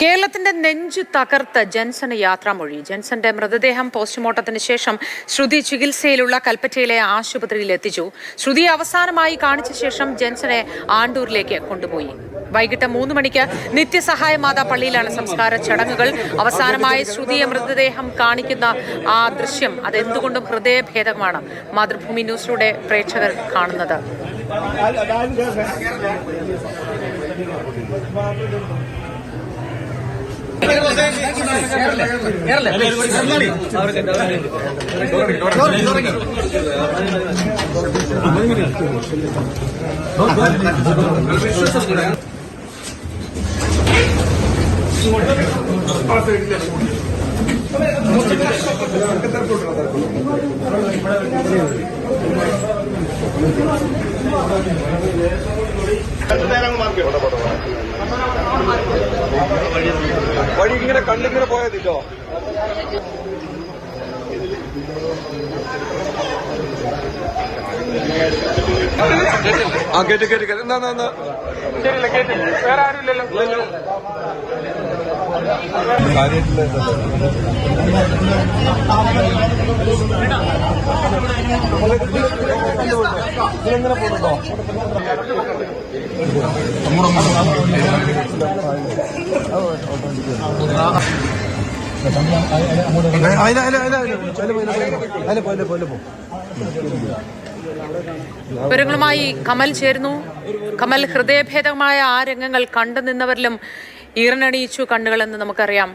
കേരളത്തിന്റെ നെഞ്ചു തകർത്ത് ജൻസന് യാത്രാമൊഴി. ജൻസന്റെ മൃതദേഹം പോസ്റ്റ്മോർട്ടത്തിന് ശേഷം ശ്രുതി ചികിത്സയിലുള്ള കൽപ്പറ്റയിലെ ആശുപത്രിയിൽ എത്തിച്ചു. ശ്രുതി അവസാനമായി കാണിച്ച ശേഷം ജൻസനെ ആണ്ടൂരിലേക്ക് കൊണ്ടുപോയി. വൈകിട്ട് മൂന്ന് മണിക്ക് നിത്യസഹായ മാതാ പള്ളിയിലാണ് സംസ്കാര ചടങ്ങുകൾ. അവസാനമായി ശ്രുതിയെ മൃതദേഹം കാണിക്കുന്ന ആ ദൃശ്യം അതെന്തുകൊണ്ടും ഹൃദയഭേദകമാണ്. മാതൃഭൂമി ന്യൂസിലൂടെ പ്രേക്ഷകർ കാണുന്നത്. മാർക്ക് വഴി ഇങ്ങനെ കണ്ടിങ്ങനെ പോയതില്ലോ ആ കേട്ട് കേട്ട് കേട്ട്. എന്നാ എന്നാ, എന്നാ? ശരിയല്ല വേറെ ആരും ഇല്ലല്ലോ. ഇതിലെങ്ങനെ പോകുന്നുണ്ടോ? വിവരങ്ങളുമായി കമൽ ചേരുന്നു. കമൽ ഹൃദയഭേദമായ ആ രംഗങ്ങൾ കണ്ടു നിന്നവരിലും ഈറനണിയിച്ചു കണ്ണുകളെന്ന് നമുക്കറിയാം.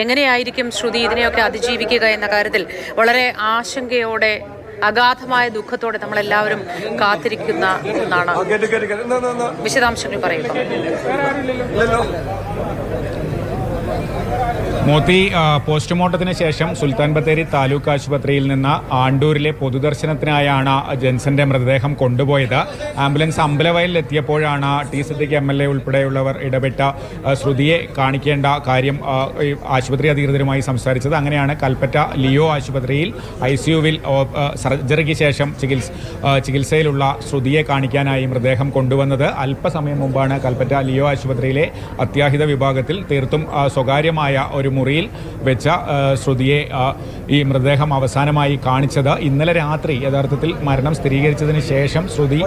എങ്ങനെയായിരിക്കും ശ്രുതി ഇതിനെയൊക്കെ അതിജീവിക്കുക എന്ന കാര്യത്തിൽ വളരെ ആശങ്കയോടെ അഗാധമായ ദുഃഖത്തോടെ നമ്മളെല്ലാവരും കാത്തിരിക്കുന്ന ഒന്നാണ്. വിശദാംശങ്ങൾ ഇല്ലല്ലോ. മോത്തി പോസ്റ്റ്മോർട്ടത്തിന് ശേഷം സുൽത്താൻ ബത്തേരി താലൂക്ക് ആശുപത്രിയിൽ നിന്ന് ആണ്ടൂരിലെ പൊതുദർശനത്തിനായാണ് ജെൻസന്റെ മൃതദേഹം കൊണ്ടുപോയത്. ആംബുലൻസ് അമ്പലവയലിൽ എത്തിയപ്പോഴാണ് T Siddique M L A ഉൾപ്പെടെയുള്ളവർ ഇടപെട്ട ശ്രുതിയെ കാണിക്കേണ്ട കാര്യം ആശുപത്രി അധികൃതരുമായി സംസാരിച്ചത്. അങ്ങനെയാണ് കൽപ്പറ്റ ലിയോ ആശുപത്രിയിൽ ഐ സിയുവിൽ സർജറിക്ക് ശേഷം ചികിത്സ ചികിത്സയിലുള്ള ശ്രുതിയെ കാണിക്കാനായി മൃതദേഹം കൊണ്ടുവന്നത്. അല്പസമയം മുമ്പാണ് കൽപ്പറ്റ ലിയോ ആശുപത്രിയിലെ അത്യാഹിത വിഭാഗത്തിൽ തീർത്തും സ്വകാര്യമായ ഒരു മുറിയിൽ വെച്ച ശ്രുതിയെ ഈ മൃതദേഹം അവസാനമായി കാണിച്ചത്. ഇന്നലെ രാത്രി യഥാർത്ഥത്തിൽ മരണം സ്ഥിരീകരിച്ചതിന് ശേഷം ശ്രുതി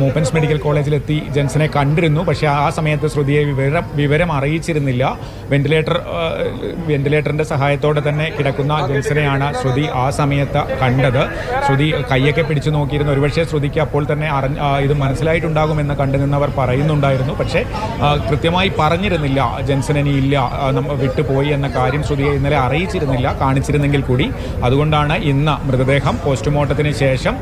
മൂപ്പൻസ് മെഡിക്കൽ കോളേജിലെത്തി ജെൻസനെ കണ്ടിരുന്നു. പക്ഷേ ആ സമയത്ത് ശ്രുതിയെ വിവരം വിവരം അറിയിച്ചിരുന്നില്ല. വെന്റിലേറ്റർ വെന്റിലേറ്ററിന്റെ സഹായത്തോടെ തന്നെ കിടക്കുന്ന ജെൻസനെയാണ് ശ്രുതി ആ സമയത്ത് കണ്ടത്. ശ്രുതി കൈയൊക്കെ പിടിച്ചു നോക്കിയിരുന്നു. ഒരുപക്ഷെ ശ്രുതിക്ക് അപ്പോൾ തന്നെ അറിഞ്ഞ ഇത് മനസ്സിലായിട്ടുണ്ടാകുമെന്ന് കണ്ടുനിന്നവർ പറയുന്നുണ്ടായിരുന്നു. പക്ഷേ കൃത്യമായി പറഞ്ഞിരുന്നില്ല ജെൻസൻ ഇനി ഇല്ല വിട്ടുപോയി എന്ന കാര്യം ശ്രുതിയെ ഇന്നലെ അറിയിച്ചിരുന്നില്ല കാണിച്ചിരുന്നെങ്കിൽ കൂടി. അതുകൊണ്ടാണ് ഇന്ന് മൃതദേഹം പോസ്റ്റ്മോർട്ടത്തിന് ശേഷം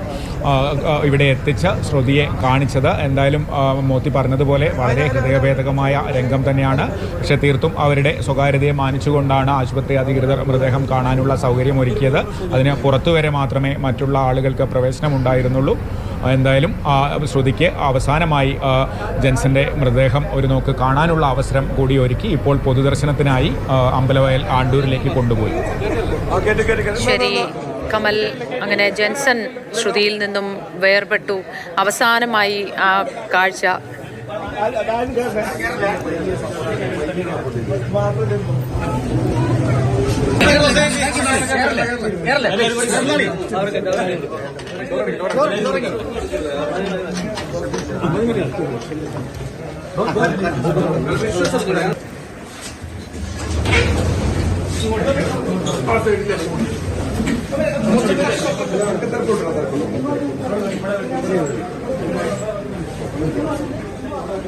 ഇവിടെ എത്തിച്ച് ശ്രുതിയെ കാണിച്ചത്. എന്തായാലും മോത്തി പറഞ്ഞതുപോലെ വളരെ ഹൃദയഭേദകമായ രംഗം തന്നെയാണ്. പക്ഷേ തീർത്തും അവരുടെ സ്വകാര്യതയെ മാനിച്ചുകൊണ്ടാണ് ആശുപത്രി അധികൃതർ മൃതദേഹം കാണാനുള്ള സൗകര്യം ഒരുക്കിയത് അതിന് പുറത്തുവരെ മാത്രമേ മറ്റുള്ള ആളുകൾക്ക് പ്രവേശനം ഉണ്ടായിരുന്നുള്ളൂ എന്തായാലും ആ, ശ്രുതിക്ക് അവസാനമായി ജെൻസന്റെ മൃതദേഹം ഒരു നോക്ക് കാണാനുള്ള അവസരം കൂടി ഒരുക്കി ഇപ്പോൾ പൊതുദർശനത്തിനായി അമ്പലവയൽ ആണ്ടൂരിലേക്ക് കൊണ്ടുപോയി. ശരി കമൽ അങ്ങനെ ജെൻസൺ ശ്രുതിയിൽ നിന്നും വേർപെട്ടു. അവസാനമായി ആ കാഴ്ച. ആ